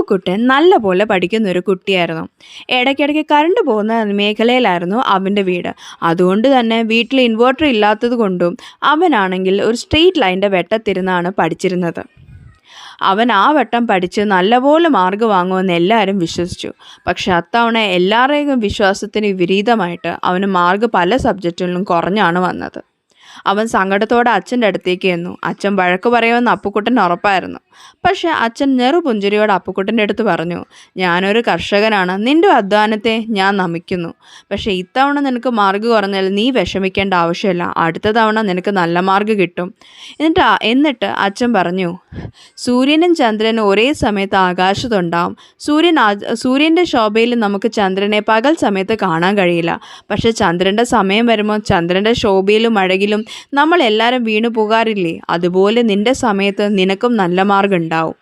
അപ്പുക്കുട്ടൻ നല്ല പോലെ പഠിക്കുന്ന ഒരു കുട്ടിയായിരുന്നു. ഇടയ്ക്കിടയ്ക്ക് കറണ്ട് പോകുന്ന മേഖലയിലായിരുന്നു അവന്റെ വീട്. അതുകൊണ്ട് തന്നെ വീട്ടിൽ ഇൻവേർട്ടർ ഇല്ലാത്തത് കൊണ്ടും അവനാണെങ്കിൽ ഒരു സ്ട്രീറ്റ് ലൈന്റെ വെട്ടത്തിരുന്നാണ് പഠിച്ചിരുന്നത്. അവൻ ആ വട്ടം പഠിച്ച് നല്ലപോലെ മാർക്ക് വാങ്ങുമെന്ന് എല്ലാവരും വിശ്വസിച്ചു. പക്ഷെ അത്തവണ എല്ലാവരെയും വിശ്വാസത്തിന് വിപരീതമായിട്ട് അവന് മാർക്ക് പല സബ്ജക്റ്റുകളിലും കുറഞ്ഞാണ് വന്നത്. അവൻ സങ്കടത്തോടെ അച്ഛന്റെ അടുത്തേക്ക് ചെന്നു. അച്ഛൻ വഴക്ക് പറയുമെന്ന് അപ്പുക്കുട്ടൻ ഉറപ്പായിരുന്നു. പക്ഷേ അച്ഛൻ നെറുപുഞ്ചിരിയോട് അപ്പുക്കുട്ടന്റെ അടുത്ത് പറഞ്ഞു ഞാനൊരു കർഷകനാണ്. നിന്റെ അധ്വാനത്തെ ഞാൻ നമിക്കുന്നു. പക്ഷേ ഇത്തവണ നിനക്ക് മാർഗ് കുറഞ്ഞാൽ നീ വിഷമിക്കേണ്ട ആവശ്യമില്ല. അടുത്ത തവണ നിനക്ക് നല്ല മാർഗ് കിട്ടും. എന്നിട്ട് എന്നിട്ട് അച്ഛൻ പറഞ്ഞു സൂര്യനും ചന്ദ്രനും ഒരേ സമയത്ത് ആകാശത്തുണ്ടാവും. സൂര്യൻ സൂര്യന്റെ ശോഭയിൽ നമുക്ക് ചന്ദ്രനെ പകൽ സമയത്ത് കാണാൻ കഴിയില്ല. പക്ഷേ ചന്ദ്രന്റെ സമയം വരുമ്പോൾ ചന്ദ്രന്റെ ശോഭയിലും അഴകിലും നമ്മൾ എല്ലാവരും വീണു പോകാറില്ലേ അതുപോലെ നിന്റെ സമയത്ത് നിനക്കും നല്ല മാർഗം ഉണ്ടാവും